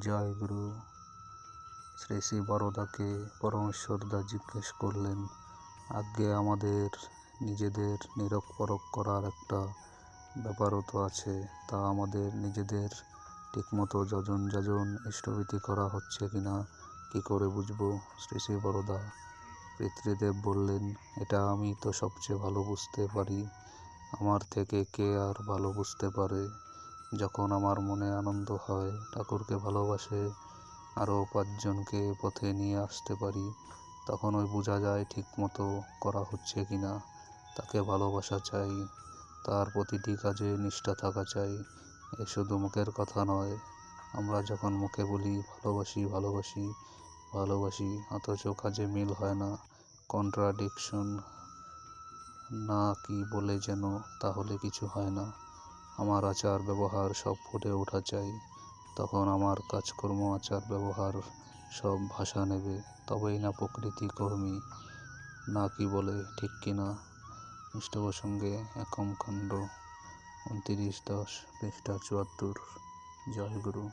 জয় গুরু শ্রী শ্রী বরদাকে পরমেশ্বরদা জিজ্ঞেস করলেন আগে আমাদের নিজেদের নিরক পরক করার একটা ব্যাপারও তো আছে। তা আমাদের নিজেদের ঠিকমতো যজন যাজন ইষ্টভীতি করা হচ্ছে কি না, কী করে বুঝব? শ্রী শ্রী বরদা পিতৃদেব বললেন, এটা আমি তো সবচেয়ে ভালো বুঝতে পারি। আমার থেকে কে আর ভালো বুঝতে পারে? যখন আমার মনে আনন্দ হয়, ঠাকুরকে ভালোবাসে, আরও পাঁচজনকে পথে নিয়ে আসতে পারি, তখন ওই বোঝা যায় ঠিক মতো করা হচ্ছে কি না তাকে ভালোবাসা চাই, তার প্রতিটি কাজে নিষ্ঠা থাকা চাই, এ শুধু মুখের কথা নয়। আমরা যখন মুখে বলি, ভালোবাসি ভালোবাসি ভালোবাসি অথচ কাজে মিল হয় না, কন্ট্রাডিকশন না কি বলে যেন, তাহলে কিছু হয় না। আমার আচার ব্যবহার সব ফুটে ওঠা চাই। তখন আমার কাজকর্ম, আচার ব্যবহার সব ভাষা নেবে। তবেই না প্রকৃতি কর্মী, না কি বলে, ঠিক কিনা মিষ্ট প্রসঙ্গে একম খণ্ড উনতিরিশ দশ পৃষ্ঠা চুয়াত্তর। জয় গুরু।